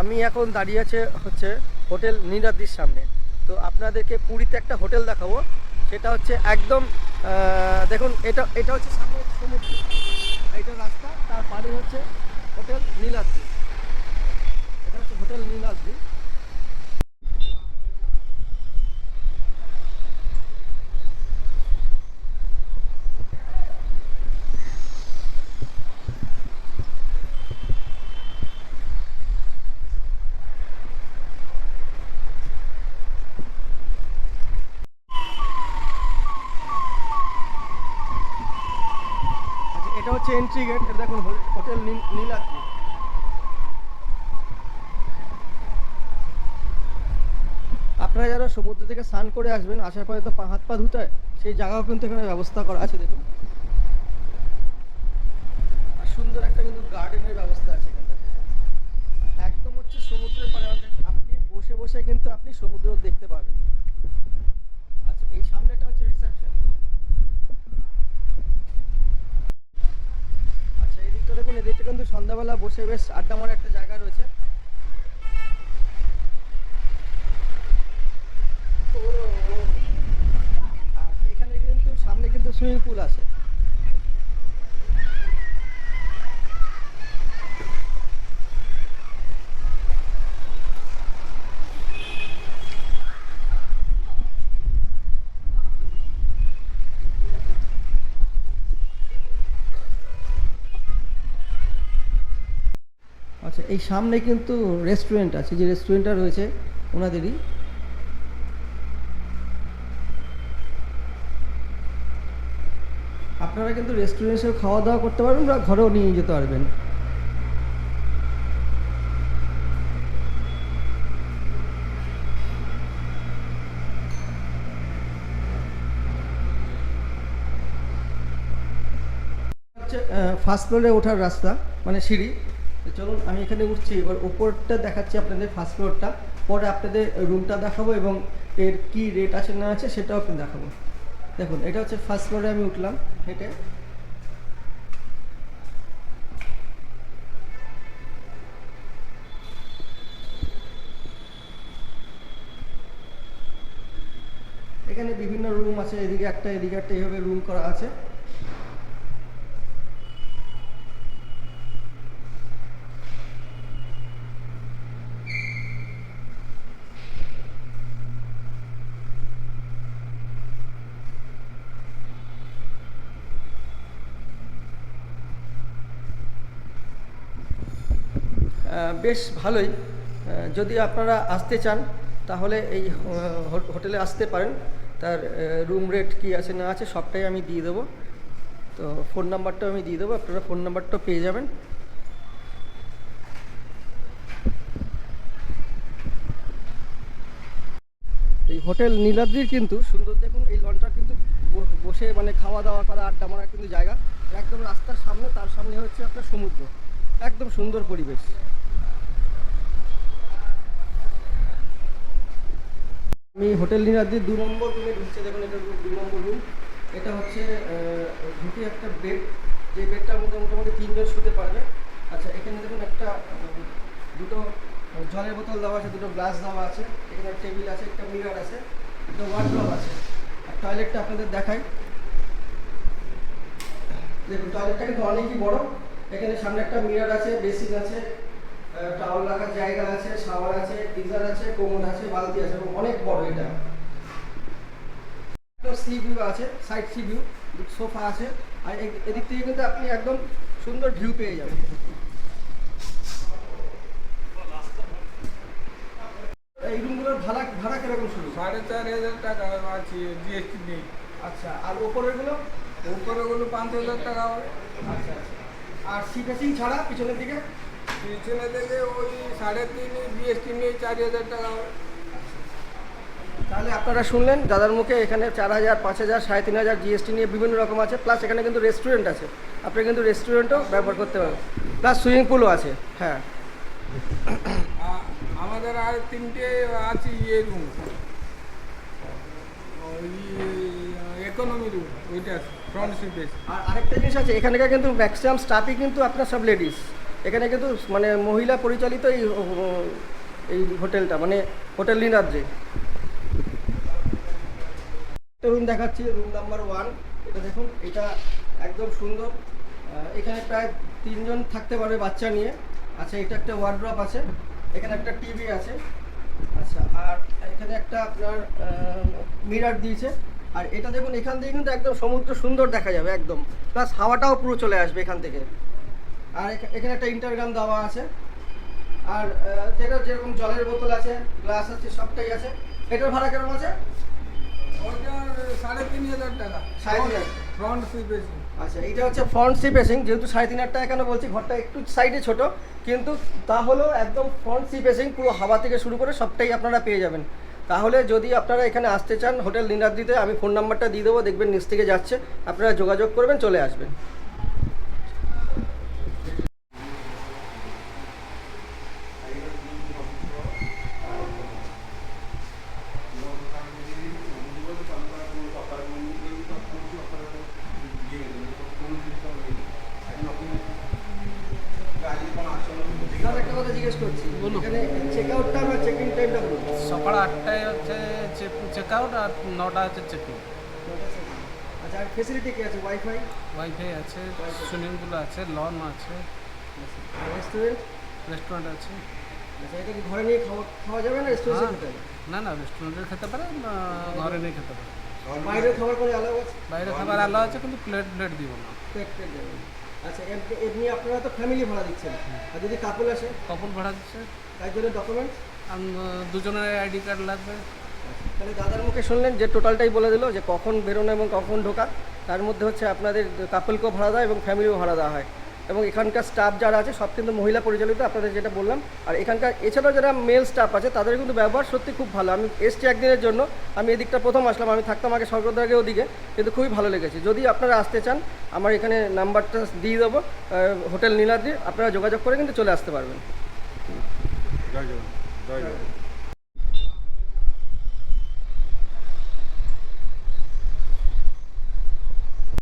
আমি এখন দাঁড়িয়ে আছে হচ্ছে হোটেল নীলাদ্রির সামনে। তো আপনাদেরকে পুরীতে একটা হোটেল দেখাবো। সেটা হচ্ছে একদম দেখুন, এটা এটা হচ্ছে সামনে সমুদ্র। এটা রাস্তা, তার পাড়ে হচ্ছে হোটেল নীলাদ্রি। এটা হচ্ছে হোটেল নীলাদ্রি আচ্ছা এটা হচ্ছে এন্ট্রি গেট দেখুন হো- হোটেল নীল- নীলাদ্রি। আপনারা যারা সমুদ্র থেকে স্নান করে আসবেন, আসার পরে তো পা, হাত পা ধুতে সেই জায়গাও কিন্তু এখানে ব্যবস্থা করা আছে, দেখুন আর সুন্দর একটা কিন্তু গার্ডেনের ব্যবস্থা আছে এখানটাতে একদম হচ্ছে সমুদ্রের পাড়ে আমাদের- আপনি বসে বসে কিন্তু আপনি সমুদ্র দেখতে পাবেন আচ্ছা এই সামনেটা হচ্ছে রিসেপশন আচ্ছা এই দিকটা দেখুন এদিকটা কিন্তু সন্ধ্যাবেলা বসে বেশ আড্ডা মারা একটা জায়গা রয়েছে। এখানে কিন্তু সামনে কিন্তু সুইমিং পুল আছে। এই সামনে কিন্তু রেস্টুরেন্ট আছে, যে রেস্টুরেন্টটা রয়েছে, ওনাদেরই। আপনারা কিন্তু রেস্টুরেন্টে খাওয়া দাওয়া করতে পারবেন বা ঘরেও নিয়ে যেতে পারবেন। ফার্স্ট ফ্লোরে ওঠার রাস্তা মানে সিঁড়ি। চলুন, আমি এখানে উঠছি। এবার ওপরটা দেখাচ্ছি আপনাদের ফার্স্ট ফ্লোরটা পরে আপনাদের রুমটা দেখাবো এবং এর কি রেট আছে না আছে সেটাও আপনি দেখাবো। দেখুন, এটা হচ্ছে ফার্স্ট ফ্লোরে আমি উঠলাম, হেঁটে। এখানে বিভিন্ন রুম আছে, এদিকে একটা এদিকে একটা, এইভাবে রুম করা আছে। বেশ ভালোই। যদি আপনারা আসতে চান, তাহলে এই হোটেলে আসতে পারেন। তার রুম রেট কী আছে না আছে সবটাই আমি দিয়ে দেবো। তো ফোন নাম্বারটাও আমি দিয়ে দেবো, আপনারা ফোন নাম্বারটাও পেয়ে যাবেন। এই হোটেল নীলাদ্রির কিন্তু সুন্দর, দেখুন এই লনটা কিন্তু বসে মানে খাওয়া দাওয়া করা, আড্ডা মারার কিন্তু জায়গা। একদম রাস্তার সামনে, তার সামনে হচ্ছে আপনার সমুদ্র। একদম সুন্দর পরিবেশ। আমি হোটেল নীলাদ্রির দু নম্বর রুমে ঢুকছে, দেখুন এটা দু নম্বর রুম এটা হচ্ছে ঢুকে একটা বেড যে মধ্যে মোটামুটি তিনজন শুতে পারবে। আচ্ছা এখানে দেখুন একটা দুটো জলের বোতল দেওয়া আছে, দুটো গ্লাস দেওয়া আছে। এখানে টেবিল আছে, একটা মিরর আছে একটা ওয়ার্ড্রপ আছে। আর টয়লেটটা আপনাদের দেখাই। দেখুন টয়লেটটা কিন্তু অনেকই বড়। এখানে সামনে একটা মিরর আছে বেসিন আছে। টাওয়াল রাখার জায়গা আছে শাওয়ার আছে গিজার আছে কোমোড আছে বালতি আছে এবং অনেক বড় এটা। সি ভিউ আছে সাইড সি ভিউ সোফা আছে আর এদিক থেকে কিন্তু আপনি একদম সুন্দর ভিউ পেয়ে যাবেন। এই রুমগুলোর ভাড়া ভাড়া কীরকম শুরু সাড়ে চার হাজার টাকা আছে জিএসটি নেই। আচ্ছা আর ওপরেরগুলো? উপরে গুলো পাঁচ হাজার টাকা হবে। আচ্ছা আচ্ছা। আর সিটাসিং ছাড়া পিছনের দিকে? পিছনে থেকে ওই সাড়ে তিন জিএসটি নেই চার হাজার টাকা তাহলে আপনারা শুনলেন দাদার মুখে এখানে চার হাজার পাঁচ হাজার সাড়ে তিন হাজার জিএসটি নিয়ে বিভিন্ন রকম আছে প্লাস এখানে কিন্তু রেস্টুরেন্ট আছে। আপনি কিন্তু রেস্টুরেন্টও ব্যবহার করতে পারেন। প্লাস সুইমিং পুলও আছে হ্যাঁ। আমাদের আর তিনটে আছে ইয়ে রুম ইকোনমি রুম ওইটা ফ্রন্ট সিপেস আর আরেকটা জিনিস আছে এখানকার কিন্তু ম্যাক্সিমাম স্টাফই কিন্তু আপনার সব লেডিস এখানে কিন্তু মানে মহিলা পরিচালিত এই এই হোটেলটা মানে হোটেল নীলাদ্রি রুম দেখাচ্ছি রুম নাম্বার ওয়ান এটা দেখুন, এটা একদম সুন্দর। এখানে প্রায় তিনজন থাকতে পারবে বাচ্চা নিয়ে। আচ্ছা এটা একটা ওয়ার্ড্রপ আছে, এখানে একটা টিভি আছে। আচ্ছা আর এখানে একটা আপনার মিরার দিয়েছে। আর এটা দেখুন, এখান থেকে কিন্তু একদম সমুদ্র সুন্দর দেখা যাবে, একদম। প্লাস হাওয়াটাও পুরো চলে আসবে এখান থেকে। আর এখা- এখানে একটা ইন্টারগ্রাম দেওয়া আছে। আর যেটা যেরকম জলের বোতল আছে গ্লাস আছে সবটাই আছে। এটার ভাড়া কেমন আছে? সাড়ে তিন হাজার টাকা। সাড়ে তিন। ফ্রন্ট এসি আচ্ছা এটা হচ্ছে ফ্রন্ট সি পেসিং যেহেতু সাড়ে তিন হাজার টাকা কেন বলছি ঘরটা একটু সাইডে ছোট কিন্তু তা হলেও একদম ফ্রন্ট সি পেসিং পুরো হাওয়া থেকে শুরু করে সবটাই আপনারা পেয়ে যাবেন। তাহলে যদি আপনারা এখানে আসতে চান হোটেল নীলাদ্রিতে আমি ফোন নাম্বারটা দিয়ে দেবো দেখবেন নিচ থেকে যাচ্ছে আপনারা যোগাযোগ করবেন চলে আসবেন। একটা কথা জিজ্ঞেস করছি বলুন। এখানে চেক আউট টাইম আর চেক ইন টাইমটা বলুন। সকাল আটটায় হচ্ছে চেক আউট আর নটা হচ্ছে চেক ইন আচ্ছা ফেসিলিটি কি আছে? ওয়াইফাই ওয়াইফাই আছে সুইমিং পুল আছে লন আছে। রেস্টুরেন্ট রেস্টুরেন্ট আছে। আচ্ছা এটা কি ঘরে নিয়ে খাওয়া খাওয়া যাবে না রেস্টুরেন্টে হ্যাঁ। না না রেস্টুরেন্টে খেতে পারে ঘরে নিয়ে খেতে পারে। বাইরের খাবার আলাদা আছে? বাইরে খাবার আলাদা আছে কিন্তু প্লেট প্লেট দিব না। পেট পেট দেবেন। আচ্ছা এমনি এমনি আপনারা তো ফ্যামিলি ভাড়া দিচ্ছেন। আর যদি কাপল আসে? কপল ভাড়া দিচ্ছে। তাই জন্য ডকুমেন্ট দুজনের আইডি কার্ড লাগবে। তাহলে দাদার মুখে শুনলেন যে টোটালটাই বলে দিল যে কখন বেরোনো এবং কখন ঢোকা। তার মধ্যে হচ্ছে আপনাদের কাপলকেও ভাড়া দেওয়া এবং ফ্যামিলিও ভাড়া দেওয়া হয়। এবং এখানকার স্টাফ যারা আছে, সব কিন্তু মহিলা পরিচালিত, আপনাদের যেটা বললাম। আর এখানকার এছাড়াও যারা মেল স্টাফ আছে, তাদের কিন্তু ব্যবহার সত্যি খুব ভালো। আমি এসছি একদিনের জন্য, আমি এদিকটা প্রথম আসলাম, আমি থাকতাম আগে স্বর্গদ্বারে ওদিকে, কিন্তু খুবই ভালো লেগেছে। যদি আপনারা আসতে চান, আমার এখানে নাম্বারটা দিয়ে দেবো হোটেল নীলাদ্রি, আপনারা যোগাযোগ করে কিন্তু চলে আসতে পারবেন। জয় জগন্নাথ। জয় জগন্নাথ।